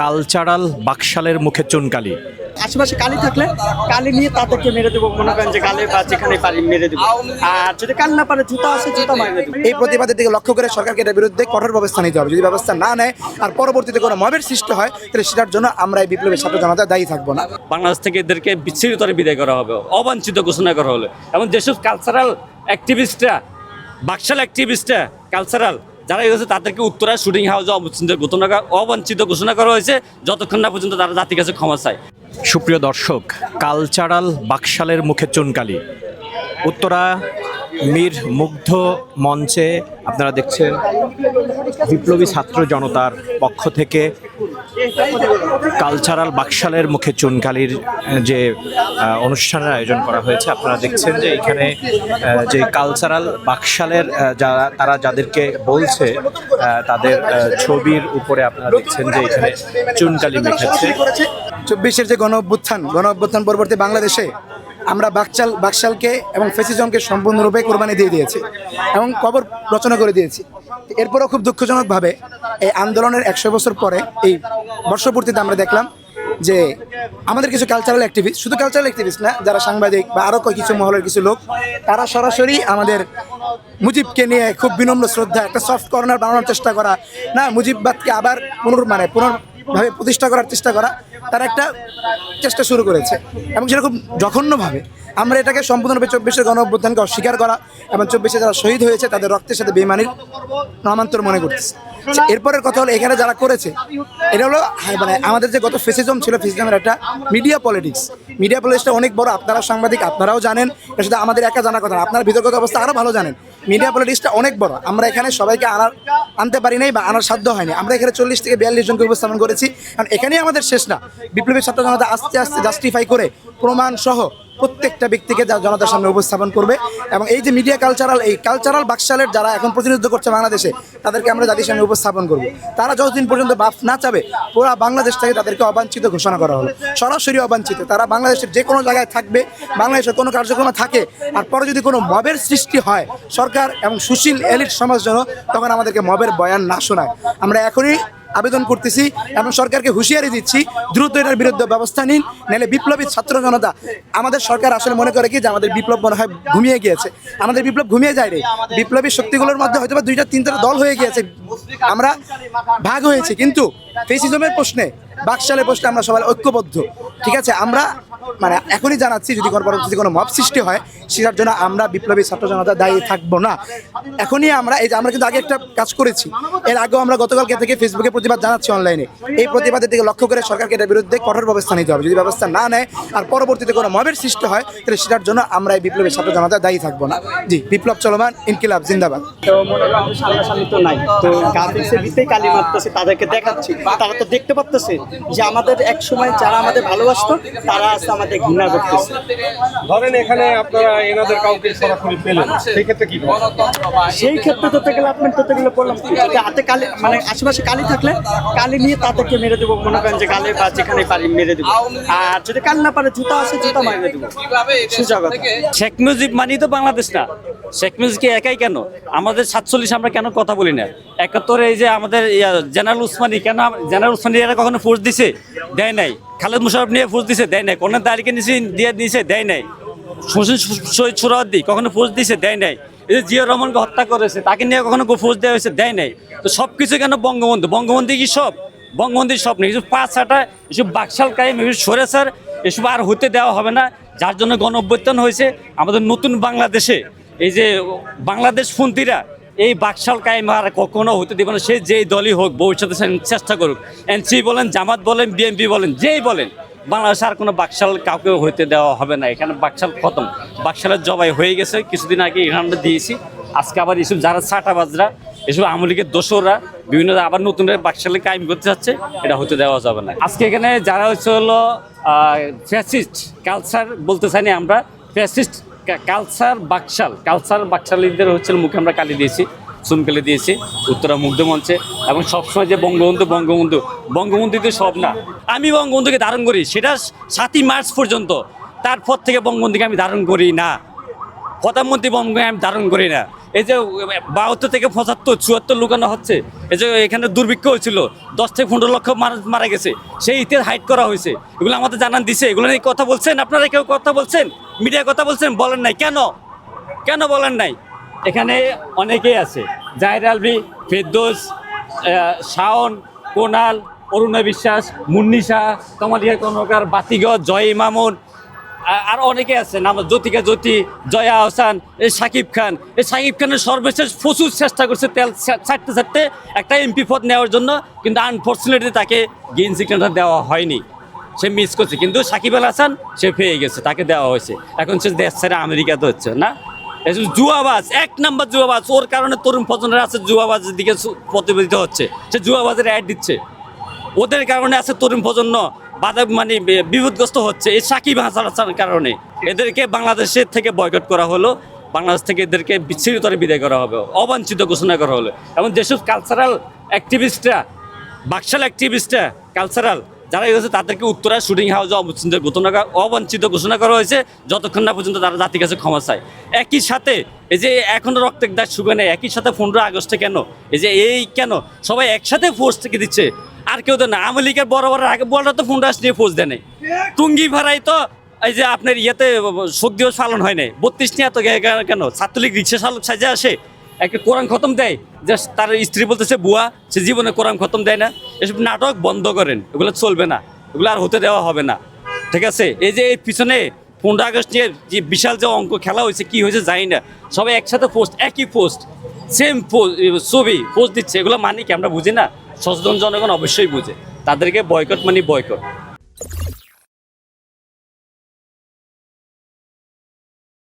Cultural বাকশালের মুখে চুনকালি। আশেপাশে কালি থাকলে কালি নিয়ে তাদেরকে মেরে দেবো মনে করেন যে গালে বা যেখানে পারি মেরে দেবো। আর যদি কাল না পারে জুতা আছে জুতা মারিয়ে দেবো। এই প্রতিবাদের দিকে লক্ষ্য করে সরকারকে এটার বিরুদ্ধে কঠোর ব্যবস্থা নিতে হবে। যদি ব্যবস্থা না নেয় আর পরবর্তীতে কোনো মবের সৃষ্টি হয় তাহলে সেটার জন্য আমরা এই বিপ্লবী ছাত্র জনতা দায়ী থাকব না। বাংলাদেশ থেকে এদেরকে বিচ্ছিন্নতারে বিদায় করা হবে অবাঞ্ছিত ঘোষণা করা হলো। এবং যেসব কালচারাল অ্যাক্টিভিস্টরা বাকশাল অ্যাক্টিভিস্টরা কালচারাল যারা এসেছে তাদেরকে উত্তরা শুটিং হাউসে অবাঞ্ছিত ঘোষণা অবাঞ্ছিত ঘোষণা করা হয়েছে, যতক্ষণ না পর্যন্ত তারা জাতির কাছে ক্ষমা চায়। সুপ্রিয় দর্শক, কালচারাল বাকশালের মুখে চুনকালি। উত্তরা মীর মুগ্ধ মঞ্চে আপনারা দেখছেন বিপ্লবী ছাত্র জনতার পক্ষ থেকে কালচারাল বাকশালের মুখে চুনকালির যে অনুষ্ঠানের আয়োজন করা হয়েছে, আপনারা দেখছেন যে এখানে যে কালচারাল বাকশালের যারা, তারা যাদেরকে বলছে তাদের ছবির উপরে আপনারা দেখছেন যে এখানে চুনকালি মেখেছে। চব্বিশের যে গণ অভ্যুত্থান গণ অভ্যুত্থান পরবর্তী বাংলাদেশে আমরা বাকচাল, বাকশালকে এবং ফেসিজমকে সম্পূর্ণরূপে কোরবানি দিয়ে দিয়েছি এবং কবর রচনা করে দিয়েছি। এরপরও খুব দুঃখজনকভাবে এই আন্দোলনের একশো বছর পরে, এই বর্ষপূর্তিতে আমরা দেখলাম যে আমাদের কিছু কালচারাল অ্যাক্টিভিস্ট শুধু কালচারাল অ্যাক্টিভিস্ট না, যারা সাংবাদিক বা আরও কিছু মহলের কিছু লোক, তারা সরাসরি আমাদের মুজিবকে নিয়ে খুব বিনম্র শ্রদ্ধা, একটা সফট কর্নার বানানোর চেষ্টা করা। না, মুজিববাদকে আবার পুনর মানে পুনর্ভাবে প্রতিষ্ঠা করার চেষ্টা করা তারা একটা চেষ্টা শুরু করেছে। এবং সেটা খুব জঘন্যভাবে আমরা এটাকে সম্পূর্ণরূপে চব্বিশের গণ অভ্যুত্থানকে অস্বীকার করা এবং চব্বিশে যারা শহীদ হয়েছে তাদের রক্তের সাথে বেমানির নামান্তর মনে আচ্ছা, এরপরের কথা হলো এখানে যারা করেছে এটা হলো হ্যাঁ, মানে আমাদের যে গত ফেসিজম ছিল ফেসিজমের একটা মিডিয়া পলিটিক্স। মিডিয়া পলিটিক্সটা অনেক বড় আপনারা সাংবাদিক আপনারাও জানেন এটা শুধু আমাদের একা জানা কথা আপনারা বিতর্কত অবস্থা আরও ভালো জানেন। মিডিয়া পলিটিক্সটা অনেক বড় আমরা এখানে সবাইকে আনার আনতে পারি নাই বা আনার সাধ্য হয়নি। আমরা এখানে চল্লিশ থেকে বিয়াল্লিশ জনকে উপস্থাপন করেছি। কারণ এখানেই আমাদের শেষ না। বিপ্লবী ছাত্র জনতা আস্তে আস্তে জাস্টিফাই করে প্রমাণ সহ প্রত্যেকটা ব্যক্তিকে জনতার সামনে উপস্থাপন করবে এবং এই যে মিডিয়া কালচারাল এই কালচারাল বাকশালের যারা এখন প্রতিনিধিত্ব করছে বাংলাদেশে, তাদেরকে আমরা জাতির সামনে উপস্থাপন করব। তারা যতদিন পর্যন্ত বাফ না চাবে, পুরা বাংলাদেশ থেকে তাদেরকে অবাঞ্ছিত ঘোষণা করা হলো। সরাসরি অবাঞ্ছিত। তারা বাংলাদেশের যে কোনো জায়গায় থাকবে বাংলাদেশের কোনো কার্যক্রমে থাকে, আর পরে যদি কোনো মবের সৃষ্টি হয়, সরকার এবং সুশীল এলিট সমাজ যেন, তখন আমাদেরকে মবের বয়ান না শোনায়। আমরা এখনই আবেদন করতেছি এবং সরকারকে হুঁশিয়ারি দিচ্ছি, দ্রুত এটার বিরুদ্ধে ব্যবস্থা নিন, নাহলে বিপ্লবী ছাত্র জনতা, আমাদের সরকার আসলে মনে করে কি যে আমাদের বিপ্লব মনে হয় ঘুমিয়ে গিয়েছে। আমাদের বিপ্লব ঘুমিয়ে যায় রে। বিপ্লবী শক্তিগুলোর মধ্যে হয়তো বা দুইটা, তিনটা দল হয়ে গিয়েছে। আমরা ভাগ হয়েছে, কিন্তু ফেসিজমের প্রশ্নে, বাকশালের প্রশ্নে আমরা সবাই ঐক্যবদ্ধ। ঠিক আছে? আমরা মানে এখনই জানাচ্ছি, যদি পরবর্তীতে কোনো মব সৃষ্টি হয়, সেটার জন্য আমরা বিপ্লবী ছাত্র জনতা দায়ী থাকব না। এখনই আমরা, এই যে আমরা কিন্তু আগে একটা কাজ করেছি, এর আগেও আমরা গতকালকে থেকে ফেসবুকে প্রতিবাদ জানাচ্ছি অনলাইনে এই প্রতিবাদের দিকে লক্ষ্য করে সরকারকে এটার বিরুদ্ধে কঠোর ব্যবস্থা নিতে হবে। যদি ব্যবস্থা না নেয় আর পরবর্তীতে কোনো মবের সৃষ্টি হয়, তাহলে সেটার জন্য আমরা এই বিপ্লবী ছাত্র জনতা দায়ী থাকব না। জি, বিপ্লব চলমান, ইনকিলাব, জিন্দাবাদ। তো নাই। তো গার্মেন্টসের মারতেছে, তাদেরকে দেখাচ্ছি। তারা তো দেখতে পারতেছে যে আমাদের এক সময় যারা আমাদের ভালোবাসতো, তারা আমাদের ঘৃণা করতেছে। ধরেন এখানে আপনারা এনাদের কাউকে সরাসরি পেলেন সেই ক্ষেত্রে কি সেই ক্ষেত্রে ধরতে গেলে আপনার ধরতে গেলে বললাম যদি হাতে কালি মানে আশেপাশে কালি থাকলে কালি নিয়ে তাদেরকে মেরে দেবো মনে করেন যে গালে বা যেখানে পারি মেরে দেবো। আর যদি কালি না পারে জুতা আছে জুতা মারিয়ে দেবো। সোজা কথা শেখ মুজিব মানি তো বাংলাদেশ না। শেখ মুজিবকে একাই কেন? আমাদের সাতচল্লিশ আমরা কেন কথা বলি না? একাত্তরে এই যে আমাদের জেনারেল উসমানী, কেন জেনারেল উসমানী এরা কখনো ফোর্স দিছে? দেয় নাই। খালেদ মুশারফ নিয়ে ফোর্স দিছে? দেয় নাই। কোন তারিখে নিচে দিয়ে দিয়েছে দেয় নাই। হোসেন শহীদ সুরাদ্দি কখনো ফোর্স দিছে? দেয় নাই। এই যে জিয়া রহমানকে হত্যা করেছে, তাকে নিয়ে কখনো ফোর্স দেওয়া হয়েছে? দেয় নাই। তো সব কিছু কেন বঙ্গবন্ধু? বঙ্গবন্ধু কি সব? বঙ্গবন্ধুর সব নেই। এসব পাঁচ আটা এসব বাকশাল কায়েম, এসব সরে স্যার, এসব আর হতে দেওয়া হবে না। যার জন্য গণ অভ্যুত্থান হয়েছে আমাদের নতুন বাংলাদেশে। এই যে বাংলাদেশ পন্থীরা এই বাকশাল কায়েম আর কখনো হতে দেবে না। সে যেই দলই হোক, ভবিষ্যতে চেষ্টা করুক। এনসি বলেন, জামাত বলেন, বিএনপি বলেন, যেই বলেন, বাংলাদেশে আর কোনো বাকশাল কাউকে হইতে দেওয়া হবে না। এখানে বাকশাল খতম। বাকশালের জবাই হয়ে গেছে। কিছুদিন আগে ইরানটা দিয়েছি। আজকে আবার এসব যারা ছাটাবাজরা এসব আমলিকের দোসররা বিভিন্ন আবার নতুন বাকশালে কায়েম করতে যাচ্ছে, এটা হতে দেওয়া যাবে না। আজকে এখানে যারা হচ্ছে হলো ফ্যাসিস্ট কালচার বলতে চাইনি আমরা ফ্যাসিস্ট কালচার বাকশাল কালচার বাকশালীদের হচ্ছে মুখে আমরা কালি দিয়েছি চুমকালি দিয়েছি, উত্তরা মুগ্ধ মঞ্চে, এবং সবসময় যে বঙ্গবন্ধু বঙ্গবন্ধু বঙ্গবন্ধু তো সব না। আমি বঙ্গবন্ধুকে ধারণ করি, সেটা সাতই মার্চ পর্যন্ত। তারপর থেকে বঙ্গবন্ধুকে আমি ধারণ করি না। প্রধানমন্ত্রী বঙ্গবন্ধুকে আমি ধারণ করি না। এই যে বাহাত্তর থেকে পঁচাত্তর, চুয়াত্তর লুকানো হচ্ছে, এই যে এখানে দুর্ভিক্ষ হয়েছিল, দশ থেকে পনেরো লক্ষ মারা গেছে, সেই ইতিহাস হাইট করা হয়েছে। এগুলো আমাদের জানান দিছে, এগুলো নিয়ে কথা বলছেন আপনারা, কেউ কথা বলছেন? মিডিয়া কথা বলছেন, বলেন নাই, কেন? কেন বলেন নাই? এখানে অনেকেই আছে, জাহির আলভি, ফেরদোস শাওন, কোনাল, অরুণা বিশ্বাস, মুন্নি শাহ, কমালিয়া কর্মকার বাতিগজ জয় মামুন আর অনেকে আছে নাম জ্যোতিকা জ্যোতি, জয়া আহসান, এই সাকিব খান। এই সাকিব খানের সর্বশেষ প্রচুর চেষ্টা করছে তেল ছাড়তে ছাড়তে একটা এমপি পদ নেওয়ার জন্য, কিন্তু আনফর্চুনেটলি তাকে গ্রিন সিগন্যালটা দেওয়া হয়নি। সে মিস করছে। কিন্তু সাকিব আল হাসান, সে পেয়ে গেছে। তাকে দেওয়া হয়েছে। এখন সে দেশ ছেড়ে আমেরিকাতে হচ্ছে, না? জুয়াবাজ, এক নাম্বার জুয়াবাজ, ওর কারণে তরুণ প্রজন্মের আছে জুয়াবাজের দিকে প্রতিবেদিত হচ্ছে। সে জুয়াবাজের অ্যাড দিচ্ছে। ওদের কারণে আছে তরুণ প্রজন্ম। বাধা মানে বিপদগ্রস্ত হচ্ছে এই সাকিব হাসান কারণে। এদেরকে বাংলাদেশের থেকে বয়কট করা হলো। বাংলাদেশ থেকে এদেরকে বিচ্ছিন্নতারে বিদায় করা হবে। অবাঞ্ছিত ঘোষণা করা হলো। এবং যেসব কালচারাল অ্যাক্টিভিস্টরা বাকশাল অ্যাক্টিভিস্টরা কালচারাল যারা এসেছে, তাদেরকে উত্তরা শুটিং হাউসে অবচিত ঘোষণা অবাঞ্ছিত ঘোষণা করা হয়েছে। যতক্ষণ না পর্যন্ত তারা জাতির কাছে ক্ষমা চায়। একই সাথে এই যে এখনও রক্তের শুকে নেই, একই সাথে পনেরো আগস্টে কেন? এই যে এই কেন? সবাই একসাথে ফোর্স থেকে দিচ্ছে। আর কেউ তো না। আওয়ামী লীগের বড় বড় আগে বড়রা তো ফোনরাস নিয়ে ফোর্স দেয়। টুঙ্গি ভাড়াই তো এই যে আপনার ইয়েতে শোক দিবস পালন হয় নাই। বত্রিশ নিয়ে তো কেন? ছাত্রলীগ রিক্সা চালক সাজে আসে একটা কোরআন খতম দেয়। যে তার স্ত্রী বলতেছে, বুয়া, সে জীবনে কোরআন খতম দেয় না। এসব নাটক বন্ধ করেন। এগুলো চলবে না। এগুলো আর হতে দেওয়া হবে না। ঠিক আছে? এই যে এই পিছনে পনেরো আগস্ট নিয়ে যে বিশাল যে অঙ্ক খেলা হয়েছে, কি হয়েছে জানি না। সবাই একসাথে পোস্ট একই পোস্ট সেম পোস্ট ছবি পোস্ট দিচ্ছে। এগুলো মানে কি আমরা বুঝি না? সচেতন জনগণ অবশ্যই বুঝে। তাদেরকে বয়কট মানে বয়কট